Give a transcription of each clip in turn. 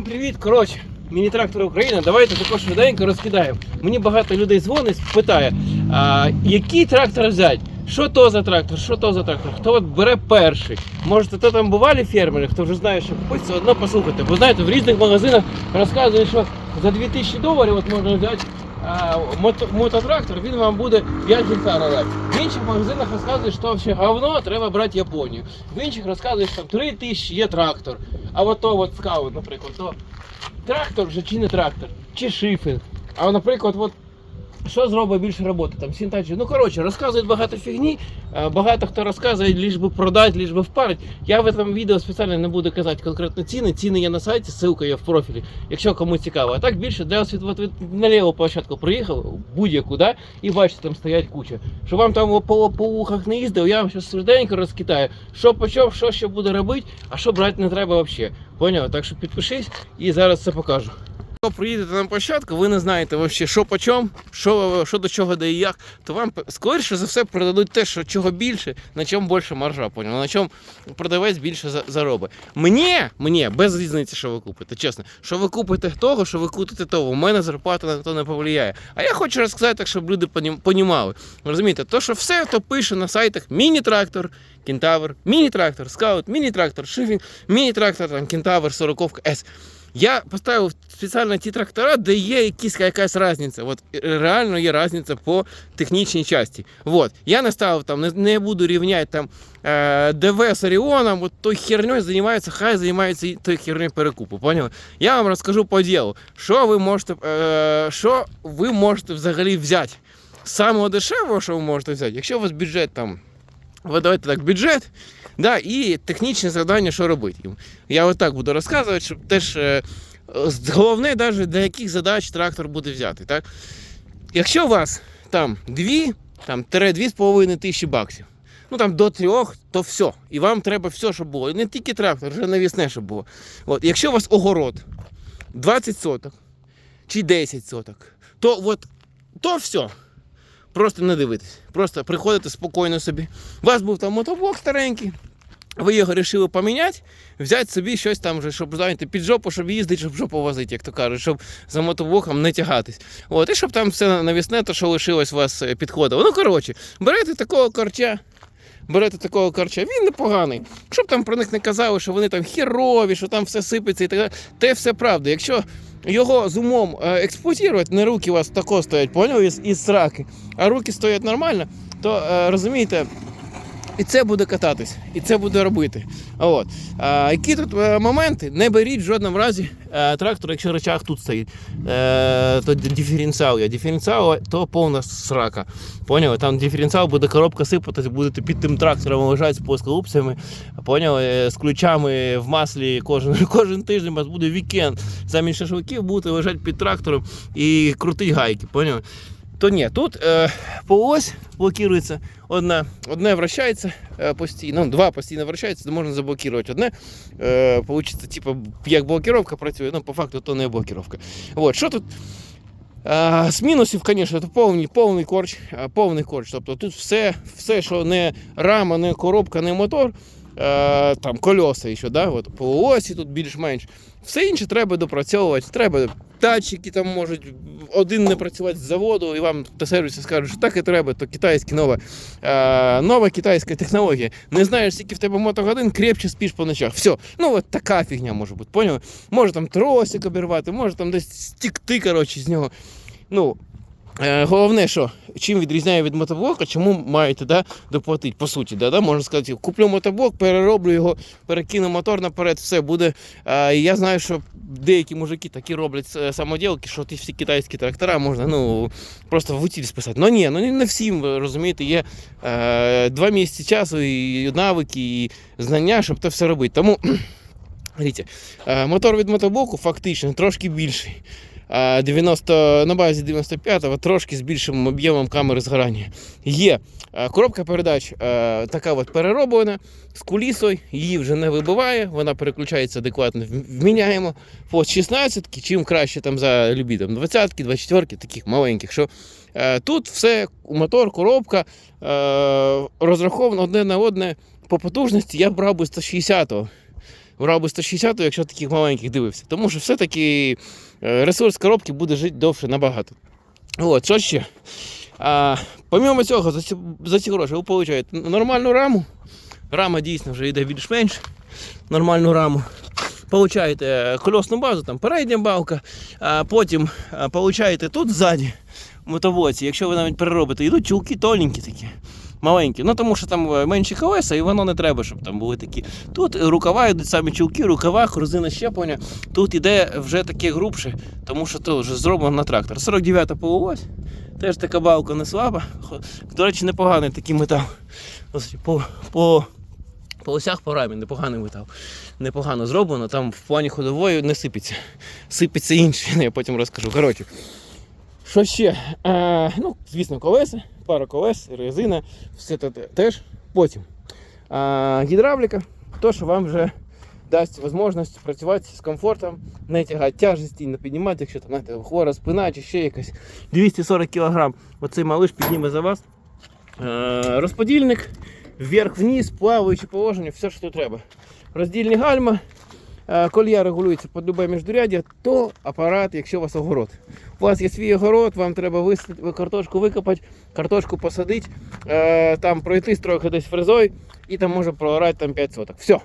Всім привіт! Коротше, міні-трактор Україна, давайте також швиденько розкидаємо. Мені багато людей дзвонить, питає, а, який трактор взяти? Що то за трактор, що то за трактор? Хто от бере перший? Може, то там бували фермери, хто вже знає, що купити, все одно послухайте. Бо знаєте, в різних магазинах розказують, що за 2000 доларів от можна взяти мототрактор, він вам буде 5 гектарів. В інших магазинах розказують, що все говно, треба брати Японію. В інших розказують, що там 3 тисячі є трактор. А от то от скаут, наприклад, то трактор вже чи не трактор, чи шифер. А наприклад, от що зробить більше роботи? Там сінтачі. Ну коротше, розказують багато фігні. Багато хто розказує, ліж би продати, ліж би впарить. Я в цьому відео спеціально не буду казати конкретно ціни. Ціни є на сайті, ссылка є в профілі, якщо комусь цікаво. А так більше для освіт, на ліву площадку приїхав, будь-яку, да? і бачите, там стоять куча. Що вам там по, по вухах не їздив, я вам зараз швиденько розкидаю, що почав, що ще буде робити, а що брати не треба взагалі. Поняв? Так що підпишись і зараз це покажу. Якщо приїдете на площадку, ви не знаєте вообще, що по чому, що, що до чого, де і як, то вам скоріше за все продадуть те, що чого більше, на чому більше маржа, понял? на чому продавець більше заробить. Мені, мені без різниці, що ви купите, чесно, що ви купите того, що ви купите того. У мене зарплата на то не повлияє. А я хочу розказати так, щоб люди понім- понімали. Розумієте, то, що все то пише на сайтах міні-трактор, кентавр, міні-трактор, скаут, міні-трактор, шифінг, міні-трактор, там, кентавр, 40 С. Я поставив спеціально ті трактора, де є якісь, якась різниця. От е, реально є різниця по технічній часті. От. Я не ставив там, не, не буду рівняти там е, ДВ з Оріоном, от той херньою займається, хай займається той херньою перекупу. Поняли? Я вам розкажу по ділу, що ви можете, е, що ви можете взагалі взяти. Самого дешевого, що ви можете взяти, якщо у вас бюджет там. Ви давайте так, бюджет, да, і технічне завдання, що робити. Я отак буду розказувати, щоб теж е, головне, навіть для яких задач трактор буде взяти. Так? Якщо у вас там дві, там тисячі баксів, ну там до трьох, то все. І вам треба все, щоб було. І не тільки трактор, вже навісне, щоб було. От, якщо у вас огород 20 соток чи 10 соток, то от то все. Просто не дивитесь. Просто приходите спокійно собі. У вас був там мотоблок старенький, ви його вирішили поміняти, взяти собі щось там, вже, щоб знаєте, під жопу, щоб їздити, щоб жопу возити, як то кажуть, щоб за мотоблоком не тягатись. От, і щоб там все навісне, то що лишилось у вас е, підходило. Ну, коротше, берете такого корча. Берете такого корча, він непоганий. Щоб там про них не казали, що вони там херові, що там все сипеться і так далі. Те все правда. Якщо його з умом е, експлуатувати, не руки у вас тако стоять, поняли, із, із сраки, а руки стоять нормально, то е, розумієте, і це буде кататись, і це буде робити. От. А, які тут е, моменти? Не беріть в жодному разі е, трактор, якщо речах тут стоїть. Е, то диференціал є. Диференціал то повна срака. Поняли? Там диференціал буде коробка сипатись, будете під тим трактором лежати з плосколупцями, поняли? З ключами в маслі кожен, кожен тиждень у вас буде вікенд. Замість шашликів будете лежати під трактором і крутить гайки. Поняли? То ні, тут е, полось блокується, одна, одне вращається е, постійно, ну, два постійно вращаються, то можна заблокувати одне. Е, типу, як блокировка працює, ну по факту то не блокировка. От, що тут? Е, з мінусів, звісно, це повний, повний корч, е, повний корч. Тобто тут все, все, що не рама, не коробка, не мотор, е, там кольоса ще, да? От, по осі тут більш-менш. Все інше треба допрацьовувати. Треба датчики там можуть один не працювати з заводу, і вам до сервісу скажуть, що так і треба, то китайська нова, е, нова китайська технологія. Не знаєш, скільки в тебе мотогодин, крепче спіш по ночах. Все, ну от така фігня може бути, поняли? Може там тросик обірвати, може там десь стікти, коротше, з нього. Ну, Головне, що чим відрізняє від мотоблока, чому маєте да, доплатити, по суті, да, да, можна сказати, куплю мотоблок, перероблю його, перекину мотор наперед, все буде. А, я знаю, що деякі мужики такі роблять е, самоділки, що ті всі китайські трактора можна ну, просто в утіль списати. Ну ні, ну не всім, розумієте, є е, два місяці часу, і навики, і знання, щоб це все робити. Тому, дивіться, е, мотор від мотоблоку фактично трошки більший. А 90, на базі 95-го трошки з більшим об'ємом камери згорання. Є коробка передач така от перероблена з кулісою, її вже не вибиває, вона переключається адекватно, вміняємо. От 16 чим краще там за любі там 20-ки, 24-ки, таких маленьких. Що, тут все, мотор, коробка розраховано одне на одне по потужності, я брав би 160-го. Брав би 160, якщо таких маленьких дивився. Тому що все-таки е, ресурс коробки буде жити довше набагато. От, що ще? А, помимо цього, за ці, за ці гроші ви получаєте нормальну раму. Рама дійсно вже йде більш-менш нормальну раму. Получаєте колесну базу, там передня балка, а потім получаєте тут ззаді мотовоці, якщо ви навіть переробите, йдуть чулки тоненькі такі. Маленькі, ну тому що там е, менші колеса, і воно не треба, щоб там були такі. Тут рукава йдуть самі чулки, рукава, корзина щеплення. Тут іде вже таке грубше, тому що то вже зроблено на трактор. 49-та полуось, теж така балка не слаба. До речі, непоганий такий метал. По, по, по осях по рамі непоганий метал. Непогано зроблено, там в плані ходової не сипеться. Сипеться інше, я потім розкажу. Коротше, що ще? Е, ну, звісно, колеса, пара колес, резина, все це теж. Потім е, гідравліка, то, що вам вже дасть можливість працювати з комфортом, не тягати тяжесті, не піднімати, якщо там знаєте, хвора спина чи ще якась 240 кг. Оцей малиш підніме за вас. Е, розподільник, вверх-вниз, плаваюче положення, все, що треба. Роздільні гальма, колія регулюється під любе міждуряддя, то апарат, якщо у вас огород. У вас є свій огород, вам треба висадити, картошку викопати, картошку посадити, е, там пройтись трохи десь фрезою і там може проорати там 5 соток. Все.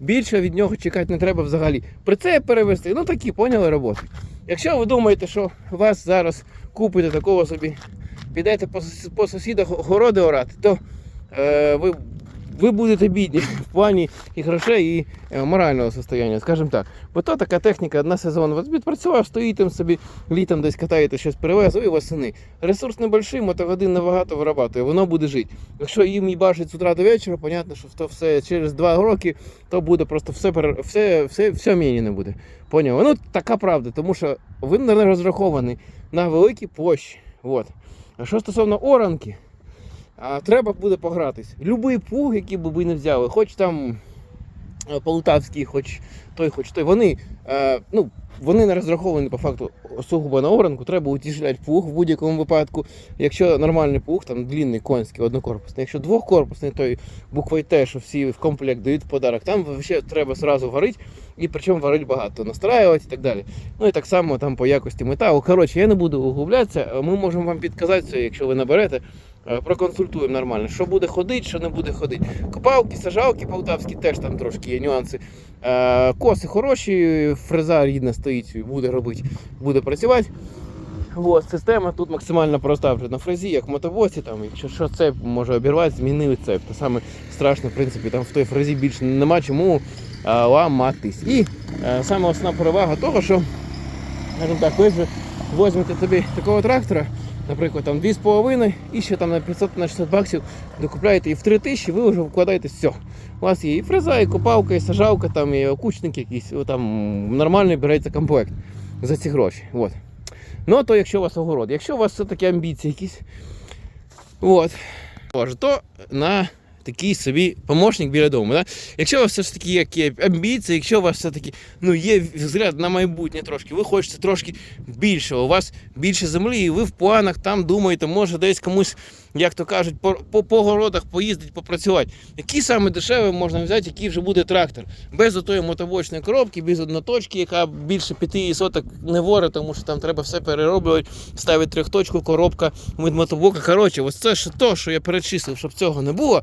Більше від нього чекати не треба взагалі. Прицеп перевести, ну такі, поняли роботи. Якщо ви думаєте, що вас зараз купите такого собі, підете по, по сусідах городи орати, то е, ви, ви будете бідні в плані і грошей, і е, морального состояння, скажімо так. Бо то така техніка, одна сезон вас відпрацював, стоїть собі, літом десь катаєте щось перевезли і восени. Ресурс небольший, мотогодин небагато вирабатує, воно буде жити. Якщо їм їбашить з утра до вечора, понятно, що то все через два роки, то буде просто все, все, все, все мені не буде. Поняв? Ну така правда, тому що ви не розрахований на великі площі. От. А що стосовно оранки, треба буде погратись. Любий плуг, який би ви не взяли, хоч там е, полтавський, хоч той, хоч той, вони, е, ну, вони не розраховані по факту сугубо на оранку, треба утяжеляти плуг в будь-якому випадку. Якщо нормальний плуг, там длинний конський, однокорпусний, якщо двохкорпусний, той буквою Т, що всі в комплект дають в подарок, там взагалі треба сразу варити, і причому варити багато, настраювати і так далі. Ну і так само там по якості металу. Коротше, я не буду углублятися, ми можемо вам підказати якщо ви наберете. Е, Проконсультуємо нормально, що буде ходити, що не буде ходити. Копалки, сажалки полтавські теж там трошки є нюанси. Е, Коси хороші, фреза рідна стоїть, буде робити, буде працювати. От, система тут максимально проста вже на фрезі, як в мотовозі, там, якщо що цеп може обірвати, змінили цеп. Те саме страшно, в принципі, там в той фрезі більше нема чому е, ламатись. І е, саме основна перевага того, що скажімо так, ви вже візьмете собі такого трактора, наприклад, там 2,5 і ще там на 500 на 600 баксів докупляєте і в 3000 ви вже вкладаєте все. У вас є і фреза, і копалка, і сажалка, там, і окучник якийсь, там нормальний береться комплект за ці гроші. От. Ну, то якщо у вас огород. Якщо у вас все-таки амбіції якісь, от, то на такий собі помощник біля дому. Да? Якщо у вас все ж таки є амбіції, якщо у вас все-таки ну, є взгляд на майбутнє трошки, ви хочете трошки більшого, у вас більше землі, і ви в планах там думаєте, може десь комусь, як то кажуть, по, по, по городах поїздити, попрацювати. Який саме дешевий можна взяти, який вже буде трактор? Без отої мотобочної коробки, без одноточки, яка більше п'яти соток не воре, тому що там треба все перероблювати, ставити трьохточку, коробка від мотоблока. Коротше, ось це ж то, що я перечислив, щоб цього не було.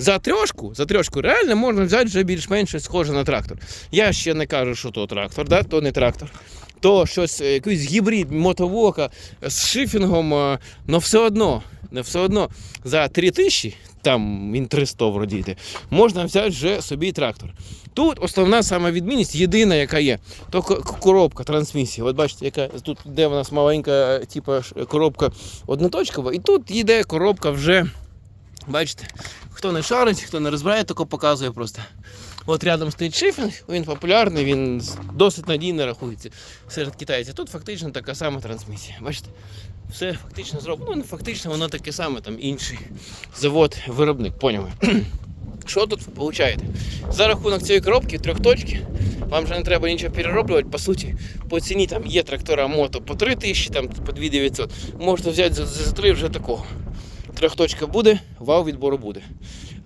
За трьошку, за трьошку реально можна взяти вже більш-менш схоже на трактор. Я ще не кажу, що то трактор, да? то не трактор. То щось, е, якийсь гібрид мотовока з шифінгом, е, но все одно, не все одно за 3 тисячі, там він 300 вроді йде, можна взяти вже собі трактор. Тут основна сама відмінність, єдина, яка є, то коробка трансмісії. От бачите, яка тут де в нас маленька, е, типу, коробка одноточкова, і тут йде коробка вже. Бачите, хто не шарить, хто не розбирає, тако показує просто. От рядом стоїть шифінг, він популярний, він досить надійно рахується серед китайців. Тут фактично така сама трансмісія. Бачите? Все фактично зроблено. Ну, фактично, воно таке саме, там інший завод, виробник, поняли. Що тут ви получаєте? За рахунок цієї коробки, трьохточки, вам вже не треба нічого перероблювати. По суті, по ціні там є трактора мото по 3 тисячі, там по 2900. Можете взяти за 3 вже такого. Трьохточка буде, вал відбору буде.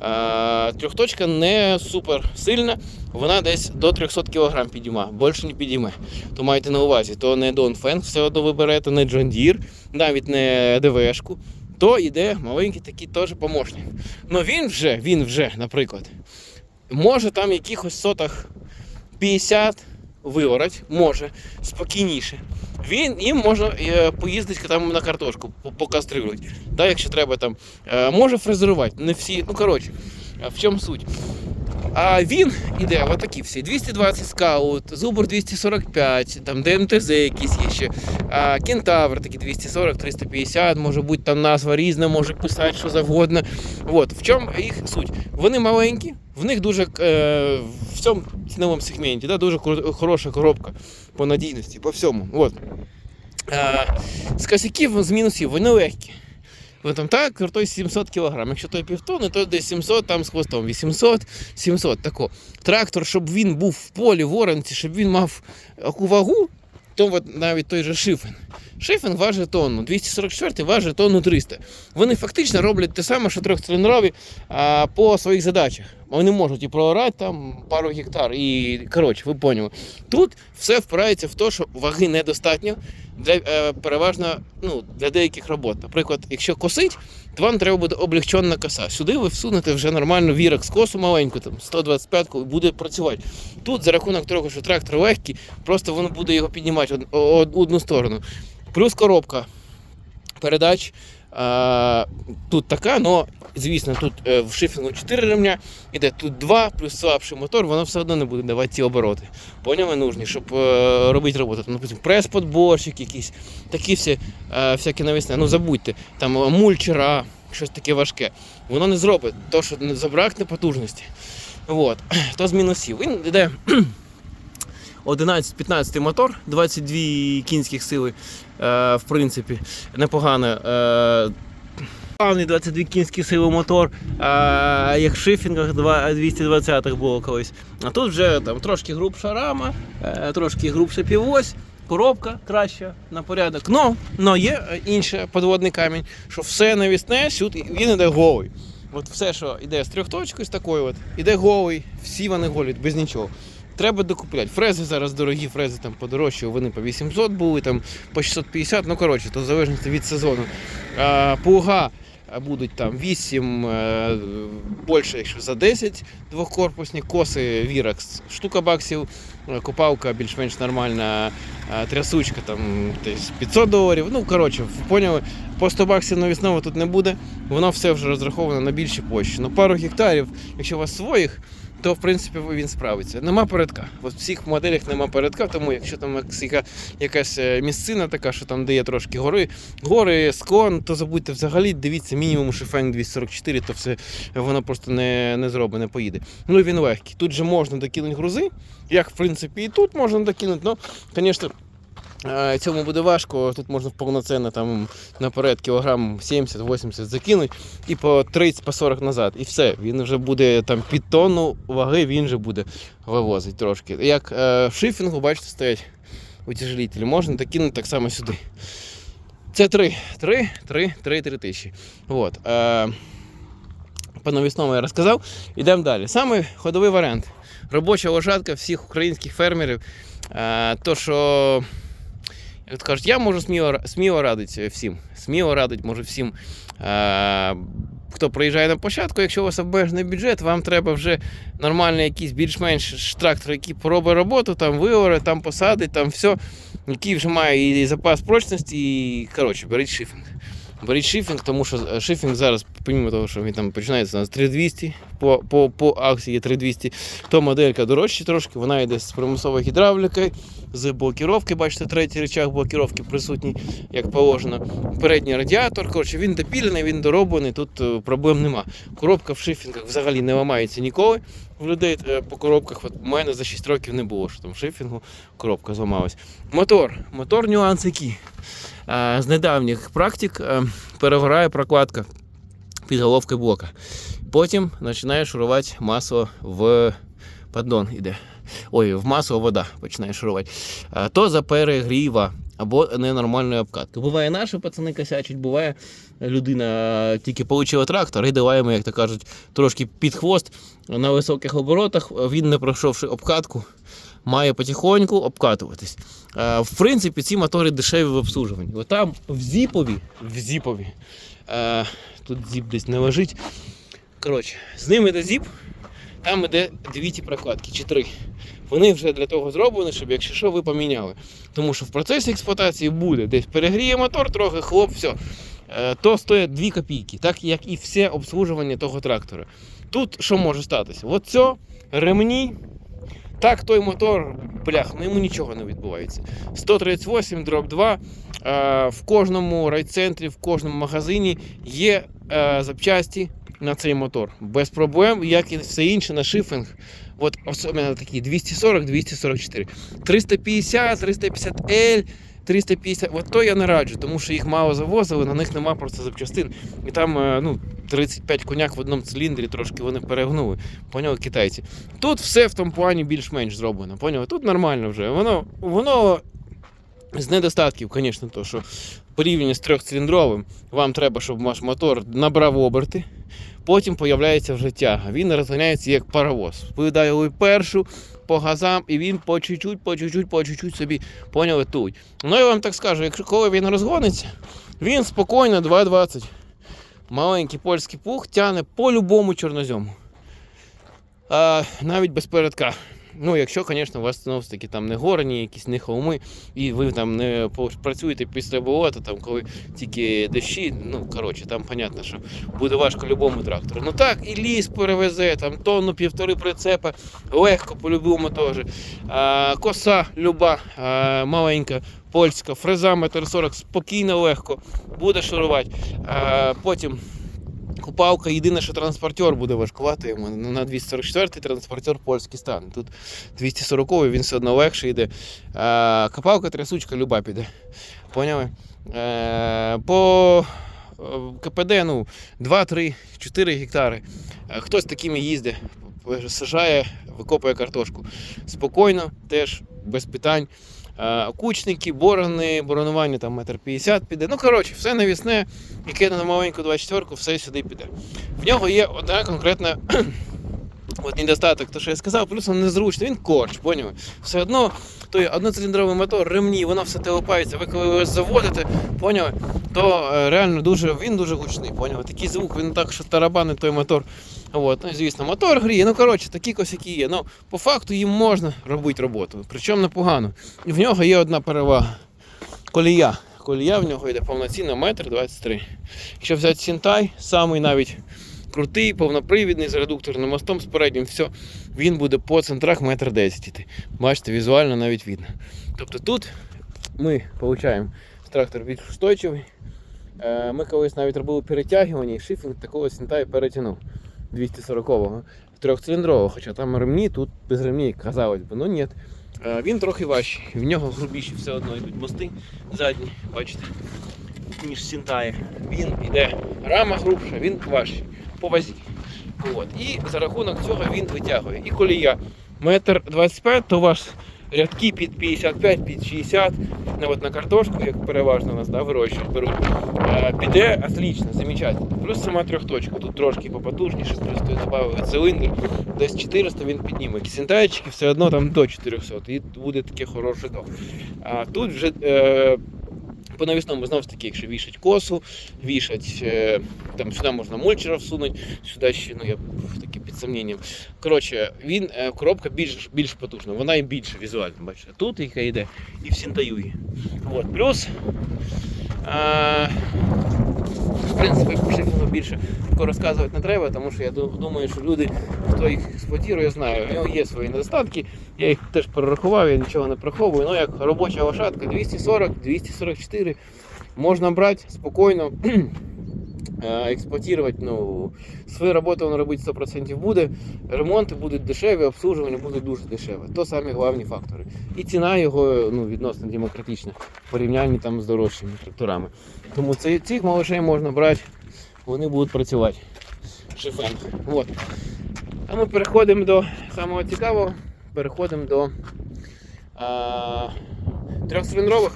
А, трьохточка не супер сильна, вона десь до 300 кг підійма, більше не підійме. То майте на увазі, то не Донфен все одно ви берете, не John Deere, навіть не ДВшку, то йде маленький такий теж помощник. Ну він вже, він вже, наприклад, може там якихось сотах 50 виорать, може, спокійніше. Він їм може поїздити там на картошку, по- покастрирувати. Да, якщо треба там, е, може фрезерувати. Не всі, ну коротше, в чому суть. А він іде, отакі всі: 220 скаут, Зубр 245, там ДМТЗ якісь є ще, а, Кентавр такі 240, 350, може бути там назва різна, може писати що завгодно. От, в чому їх суть? Вони маленькі, в них дуже е, в цьому ціновому сегменті, да, дуже хороша коробка по надійності, по всьому. От. А, з косяків, з мінусів, вони легкі. Ви там так, крутой 700 кг. Якщо той півтони, то десь 700 там з хвостом. 800, 700 тако. Трактор, щоб він був в полі, в оранці, щоб він мав таку вагу, то от навіть той же шифен. Шифен важить тонну, 244 важить тонну 300. Вони фактично роблять те саме, що трьохциліндрові по своїх задачах. Вони можуть і проорати там пару гектар. І коротше, ви поняли. Тут все впирається в те, що ваги недостатньо для е, переважно ну, для деяких робот. Наприклад, якщо косить, то вам треба буде облегчена коса. Сюди ви всунете вже нормально вірок з косу маленьку, там 125-ку, і буде працювати. Тут за рахунок того, що трактор легкий, просто воно буде його піднімати од- од- одну сторону. Плюс коробка передач. А, тут така, але звісно, тут е, в шифінгу 4 ремня, іде тут 2, плюс слабший мотор, воно все одно не буде давати ці обороти. Поняли нужні, щоб е, робити роботу. Там, наприклад, прес-подборщик якийсь, такі всі, е, всякі навісне. Ну забудьте, там е, мульчера, щось таке важке. Воно не зробить, то що забракне потужності. От. То з мінусів. Він йде 11-15 мотор, 22 кінських сили, е, в принципі, непогано. Е, Плавний 22 кінські сили мотор, а як в шифінгах 220-х було колись. А тут вже там трошки грубша рама, е, трошки грубша півось, коробка краща на порядок. Но, но є е, інший подводний камінь, що все навісне, сюди він іде голий. От все, що йде з трьохточкою, з такою, от, іде голий, всі вони голі, без нічого. Треба докупляти. Фрези зараз дорогі, фрези там подорожчі, вони по 800 були, там по 650, ну коротше, то в залежності від сезону. А, плуга будуть там 8, е, більше, якщо за 10 двохкорпусні, коси Віракс, штука баксів, е, копалка більш-менш нормальна, е, трясучка там десь 500 доларів. Ну, коротше, поняли, по 100 баксів навісного тут не буде, воно все вже розраховано на більші площі. Ну, пару гектарів, якщо у вас своїх, то в принципі він справиться. Нема передка. От в всіх моделях нема передка, тому якщо там якась- яка- якась е, місцина така, що там де є трошки гори, гори, склон, то забудьте взагалі, дивіться, мінімум шифенг 244, то все воно просто не, не зробить, не поїде. Ну і він легкий. Тут же можна докинути грузи, як в принципі і тут можна докинути, але, звісно. Е, Цьому буде важко, тут можна повноцінно там наперед кілограм 70-80 закинути і по 30-40 назад. І все, він вже буде там під тонну ваги, він вже буде вивозити трошки. Як е, в шифінгу, бачите, стоять утяжелителі, можна докинути так само сюди. Це 3, 3, 3, 3, 3 тисячі. От. Е, по навісному я розказав. Йдемо далі. Саме ходовий варіант. Робоча лошадка всіх українських фермерів. Е, то, що то кажуть, я можу сміло, сміло радити всім. Сміло радити можу всім. Е, хто приїжджає на площадку, якщо у вас обмежений бюджет, вам треба вже нормальний якийсь більш-менш трактор, який поробить роботу, там виоре, там посадить, там все, який вже має і запас прочності, і коротше, беріть шифінг. Беріть шифінг, тому що е, шифінг зараз, помимо того, що він там починається у нас 3200, по, по, по акції є 3200, то моделька дорожча трошки, вона йде з примусовою гідравлікою, з блокіровки, бачите, третій рычаг блокіровки присутній, як положено. Передній радіатор, коротше, він допілений, він дороблений, тут е, проблем нема. Коробка в шифінгах взагалі не ламається ніколи. В людей е, по коробках, от у мене за 6 років не було, що там в шифінгу коробка зламалась. Мотор. Мотор нюанс який. Е, З недавніх практик перегорає прокладка під головкою блока. Потім починає шурувати масло в поддон іде. Ой, в масло вода починає шурувати. То за перегріва, або ненормальної обкатки. Буває, наші пацани косячать, буває, людина тільки отримала трактор і давай як то кажуть, трошки під хвост на високих оборотах. Він, не пройшовши обкатку, має потихоньку обкатуватись. В принципі, ці мотори дешеві в обслужуванні. Там в зіпові, в зіпові, тут зіп десь не лежить. Коротше, з ними йде зіп, там іде дві ті прокладки чи три. Вони вже для того зроблені, щоб якщо що, ви поміняли. Тому що в процесі експлуатації буде десь перегріє мотор, трохи хлоп, все. То стоїть 2 копійки, так як і все обслужування того трактора. Тут що може статися? От це ремні. Так, той мотор, блях, ну йому нічого не відбувається. 138 дроб 2. Е, в кожному райцентрі, в кожному магазині є е, запчасті на цей мотор. Без проблем, як і все інше на шифінг. От особливо такі 240, 244. 350, 350L, 350. От то я не раджу, тому що їх мало завозили, на них нема просто запчастин. І там е, ну, 35 коняк в одному циліндрі, трошки вони перегнули. Поняли китайці. Тут все в тому плані більш-менш зроблено. Поняли? Тут нормально вже. Воно, воно з недостатків, звісно, то, що порівняно з трьохциліндровим, вам треба, щоб ваш мотор набрав оберти. Потім появляється вже тяга. Він розганяється як паровоз. Його першу по газам, і він по чуть-чуть, по чуть-чуть, по чуть-чуть собі поняли тут. Ну я вам так скажу, якщо коли він розгониться, він спокійно 2,20. Маленький польський пух тягне по любому чорнозьому. А, навіть без передка. Ну, якщо, звісно, у вас знову ж таки там не горні, якісь не холми, і ви там не працюєте після болота, там коли тільки дощі, ну коротше, там понятно, що буде важко любому трактору. Ну так, і ліс перевезе, там тонну півтори прицепа, легко по-любому теж. Коса люба, а, маленька, польська, фреза метр 40, спокійно, легко, буде шурувати. А, потім Купалка, єдине, що транспортер буде важкувати йому. Ну, На 244-й транспортер польський стан. Тут 240-й, він все одно легше йде. А, копалка, трясучка, люба піде. Поняли? Е, по е, КПД ну, 2, 3, 4 гектари. Е, Хтось такими їздить, сажає, викопує картошку. Спокійно, теж без питань. Е, Кучники, борони, боронування там метр 50 піде. Ну, коротше, все навісне, яке на маленьку 24 все сюди піде. В нього є одна конкретна от недостаток, то що я сказав, плюс він незручний, він корч, поняли? Все одно той одноциліндровий мотор, ремні, воно все телепається, ви коли його заводите, поняли, то е, реально дуже, він дуже гучний, поняли? Такий звук, він так, що тарабанить той мотор. От, ну, звісно, мотор гріє, ну коротше, такі косяки є. Ну, по факту їм можна робити роботу, причому непогано. І в нього є одна перевага. Колія. Колія в нього йде повноцінно метр 23. Якщо взяти Сінтай, самий навіть крутий, повнопривідний з редукторним мостом, з переднім, все, він буде по центрах метр 10 іти. Бачите, візуально навіть видно. Тобто тут ми отримуємо трактор більш устойчивий. Е, Ми колись навіть робили перетягування і шифінг такого Сінтаю перетягнув 240-го. Трьохциліндрового, хоча там ремні, тут без ремней, казалось би, ну ні. Е, Він трохи важчий, в нього грубіші все одно йдуть мости задні, бачите, ніж Сінтає. Він йде рама грубша, він важчий по вазі. От. І за рахунок цього він витягує. І колія метр 25, то у вас рядки під 55, під 60, ну, от на картошку, як переважно у нас да, вирощують, беруть, е, піде отлично, замечательно. Плюс сама трьохточка, тут трошки попотужніше, плюс я додав циліндр, десь 400 він підніме. Кисентайчики все одно там до 400, і буде таке хороше дом. А тут вже е, по навісному знову ж таки, якщо вішать косу, вішать, е, там сюди можна мульчера всунути, сюди ще, ну я таки під сумнінням. Коротше, він, е, коробка більш, більш потужна, вона і більше візуально, бачите. Тут яка йде і в Сінтаюї. От, плюс. Е, в принципі, по більше розказувати не треба, тому що я думаю, що люди, хто їх експлуатує, знаю, у нього є свої недостатки. Я їх теж перерахував, я нічого не приховую. Ну, як робоча лошадка 240, 244 можна брати спокійно. Е, Експлуатувати, ну, свою роботу він робити 100% буде. Ремонти будуть дешеві, обслужування буде дуже дешеве. То самі головні фактори. І ціна його ну, відносно демократична в порівнянні там з дорожчими тракторами. Тому ці- цих малышей можна брати, вони будуть працювати. Шифенг. От. А ми переходимо до самого цікавого. Переходимо до а, трьохциліндрових.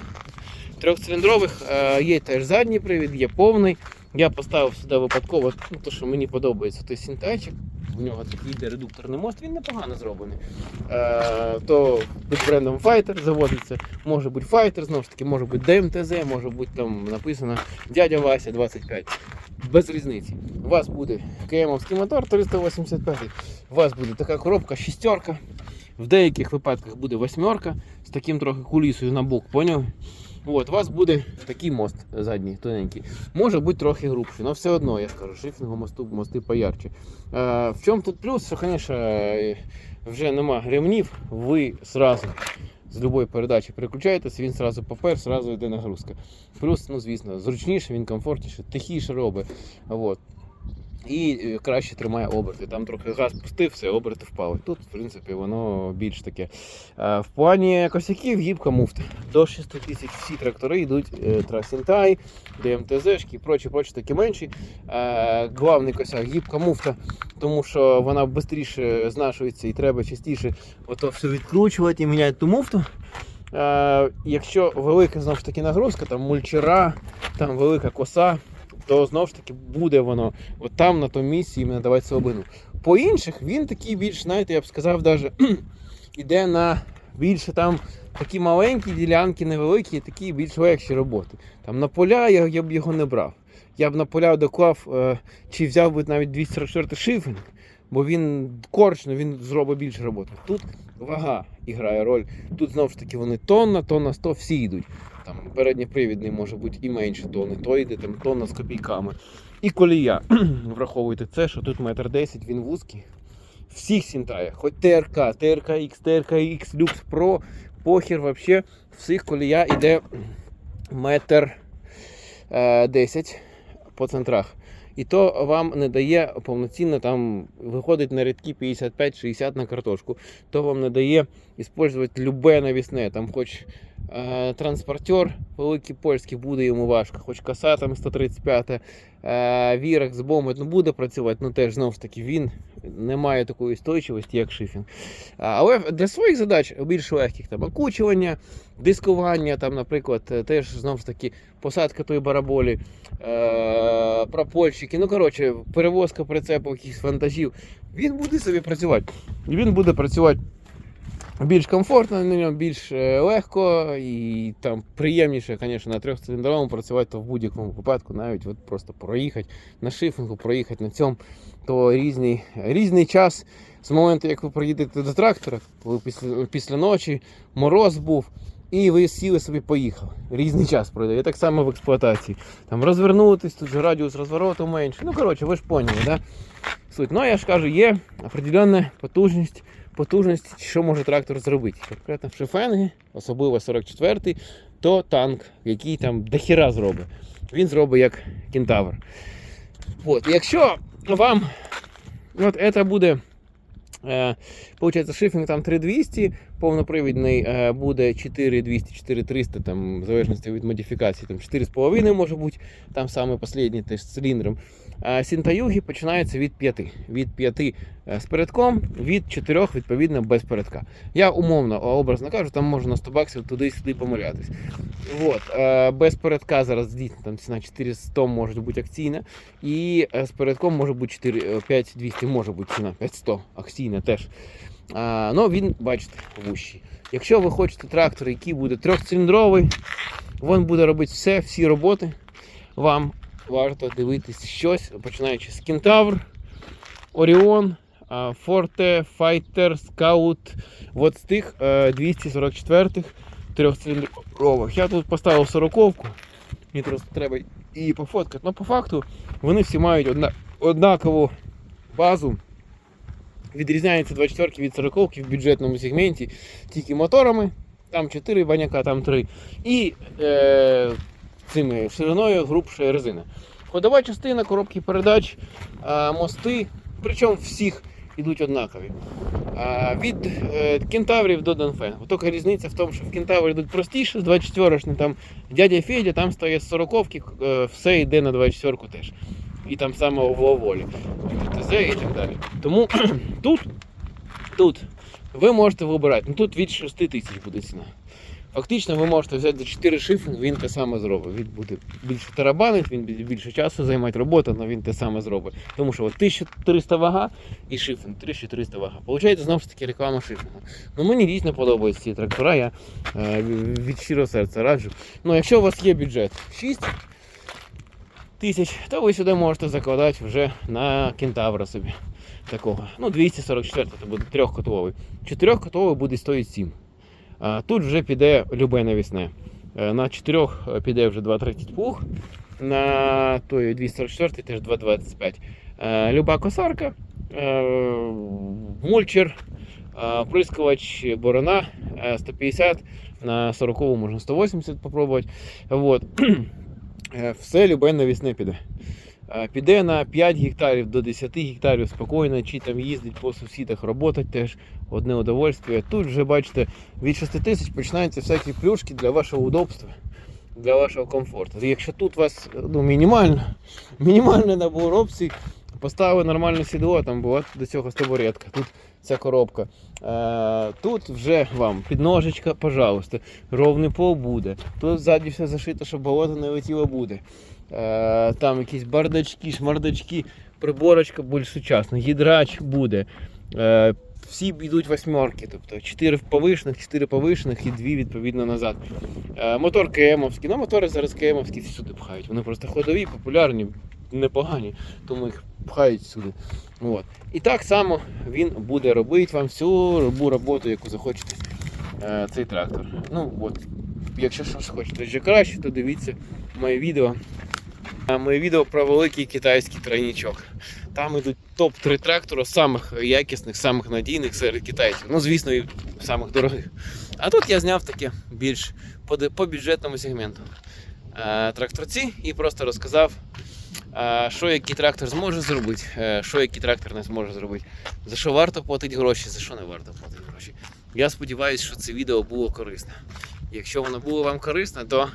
трьохциліндрових е, є теж задній привід, є повний. Я поставив сюди випадково, ну, то, що мені подобається той синтайчик. У нього такий йде редукторний мост, він непогано зроблений. Е, то під брендом Fighter заводиться, може бути Fighter, знову ж таки, може бути DMTZ, може бути там написано дядя Вася 25. Без різниці. У вас буде КМовський мотор 385, у вас буде така коробка шістерка. В деяких випадках буде восьмерка з таким трохи кулісою на бок, поняв? От, у вас буде такий мост задній, тоненький. Може бути трохи грубший, але все одно, я ж кажу, мосту, мости поярче. Е, в чому тут плюс, що, звісно, е, вже нема ремнів, ви сразу з будь-якої передачі переключаєтесь, він сразу попер, сразу йде нагрузка. Плюс, ну звісно, зручніше, він комфортніше, тихіше робить. От. І е, краще тримає оберти. Там трохи газ пустив, все, оберти впали. Тут, в принципі, воно більш таке. Е, В плані косяків гібка муфта. До 6 тисяч всі трактори йдуть е, Трасінтай, ДМТЗшки і прочі, прочі такі менші. Главний косяк гібка муфта, тому що вона швидше знашується і треба частіше ото все відкручувати і міняти ту муфту. Якщо велика знову ж таки нагрузка, там мульчера, там велика коса, то знову ж таки буде воно от там на тому місці іменно давати слабину. По інших він такий більш, знаєте, я б сказав, даже іде на більше там такі маленькі ділянки, невеликі, такі більш легші роботи. Там на поля я, я б його не брав. Я б на поля доклав, е, чи взяв би навіть 244 шифінг, бо він корчно, він зробить більше роботи. Тут вага грає роль. Тут знову ж таки вони тонна, тонна 100, всі йдуть. Там передньопривідний може бути і менше тонни, то йде там тонна з копійками. І колія. Враховуйте це, що тут метр 10, він вузький. Всіх сінтає, хоч ТРК, ТРК X, ТРК X, Lux Pro, похер вообще, всіх колія йде метр е, 10 по центрах. І то вам не дає повноцінно там виходить на рядки 55-60 на картошку. То вам не дає використовувати любе навісне. Там хоч транспортер великий польський буде йому важко, хоч коса там 135, е, вірах з бомби ну, буде працювати, ну теж знову ж таки він не має такої устойчивості, як шифінг. Але для своїх задач більш легких там окучування, дискування, там, наприклад, е, теж знову ж таки посадка тої бараболі, е, пропольщики, ну коротше, перевозка прицепу якихось вантажів, він буде собі працювати. Він буде працювати більш комфортно, на ньому більш е, легко і там приємніше, звісно, на трьохциліндровому працювати, то в будь-якому випадку, навіть от просто проїхати на шифінгу, проїхати на цьому, то різний, різний час з моменту, як ви приїдете до трактора, коли після, після ночі мороз був. І ви сіли собі поїхали. Різний час пройде. І так само в експлуатації. Там розвернутись, тут же радіус розвороту менше. Ну, коротше, ви ж поняли, да? Суть. Ну, я ж кажу, є определенна потужність, потужність, що може трактор зробити. Конкретно в шифенги, особливо 44-й, то танк, який там дохіра зробить. Він зробить як кентавр. От. Якщо вам от це буде. Е, Получається, шифінг там 3200, повнопривідний е, буде 4200, 4300, там, в залежності від модифікації, там 4,5 може бути, там саме останній теж з циліндром. А сінтаюги починаються від 5. Від 5 е, з передком, від 4 відповідно без передка. Я умовно, образно кажу, там можна на 100 баксів туди-сюди помилятись. От, е, без передка зараз дійсно там ціна 400 може бути акційна. І е, з передком може бути 4, е, 5200 може бути ціна, 500 акційна теж. Ну він, бачите, вущий. Якщо ви хочете трактор, який буде трьохциліндровий, він буде робити все, всі роботи. Вам варто дивитись щось, починаючи з Кентавр, Оріон, Форте, Файтер, Скаут. От з тих е, 244-х трьохциліндрових. Я тут поставив 40-ку. Мені просто треба її пофоткати. Ну, по факту вони всі мають одна, однакову базу. Відрізняється 24 від 40 в бюджетному сегменті тільки моторами. Там 4 баняка, там 3. І е, цими шириною грубша резина. Ходова частина, коробки передач, мости, причому всіх йдуть однакові. Від е, кентаврів до Донфен. Тільки різниця в тому, що в кентаврі йдуть простіше, з 24 там дядя Федя, там стоять 40 е, все йде на 24-ку теж. І там саме в Ловолі, ТЗ і так далі. Тому тут, тут ви можете вибирати. Ну тут від 6 тисяч буде ціна. Фактично ви можете взяти за 4 шифінг, він те саме зробить. Він буде більше тарабанить, він буде більше часу займати роботу, але він те саме зробить. Тому що от 1300 вага і шифінг 1300 вага. Получається знову ж таки реклама шифінгу. Ну мені дійсно подобаються ці трактора, я е, від щирого серця раджу. Ну якщо у вас є бюджет 6 тисяч, то ви сюди можете закладати вже на кентавра собі. Такого. Ну, 244 це буде трьохкотовий. Чотирьохкотовий буде стоїть 7. А тут вже піде любе навісне. Е, На 4 піде вже 2,30 плуг, на той 244 теж 2,25. Е, Люба косарка, е, мульчер, е, прискувач борона е, 150, на 40 можна 180 попробувати. Вот. Е, Все любе навісне піде. Е, Піде на 5 гектарів до 10 гектарів спокійно, чи там їздить по сусідах, роботать теж одне удовольствие. Тут вже бачите, від 6 тисяч починаються всякі плюшки для вашого удобства, для вашого комфорту. Якщо тут у вас ну, мінімально, мінімальний набор опцій, поставили нормальне сідло, там була до цього табуретка, тут ця коробка. Е, тут вже вам підножечка, пожалуйста, ровний пол буде. Тут ззаді все зашито, щоб болото не летіло буде. Е, там якісь бардачки, шмардачки, приборочка більш сучасна, гідрач буде. Е, всі йдуть восьмерки, тобто 4 повишених, 4 повишених і 2 відповідно назад. Е, мотор КМовський. Ну, мотори зараз КМовські всюди пхають. Вони просто ходові, популярні, непогані, тому їх пхають сюди. От. І так само він буде робити вам всю любу роботу, яку захочете цей трактор. Ну от, якщо щось хочете ще краще, то дивіться моє відео. Моє відео про великий китайський тройнічок. Там ідуть топ-3 трактора самих якісних, самих надійних серед китайців. Ну, звісно, і самих дорогих. А тут я зняв таке більш по, по бюджетному сегменту. Е, тракторці і просто розказав, е, що який трактор зможе зробити, е, що який трактор не зможе зробити, за що варто платити гроші, за що не варто платити гроші. Я сподіваюся, що це відео було корисне. Якщо воно було вам корисне, то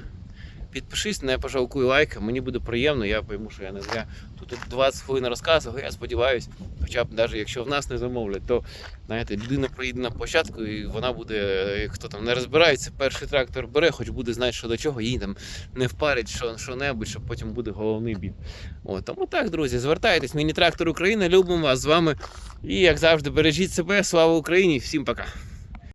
підпишись, не пожалкуй лайк, мені буде приємно, я пойму, що я не зря тут 20 хвилин розказував, я сподіваюся, хоча б навіть якщо в нас не замовлять, то знаєте, людина приїде на площадку і вона буде, е, хто там не розбирається, перший трактор бере, хоч буде знати, що до чого, їй там не впарить що, що-небудь, що потім буде головний біль. От, тому так, друзі, звертайтесь, міні-трактор України, любимо вас з вами. І як завжди, бережіть себе, слава Україні, всім пока.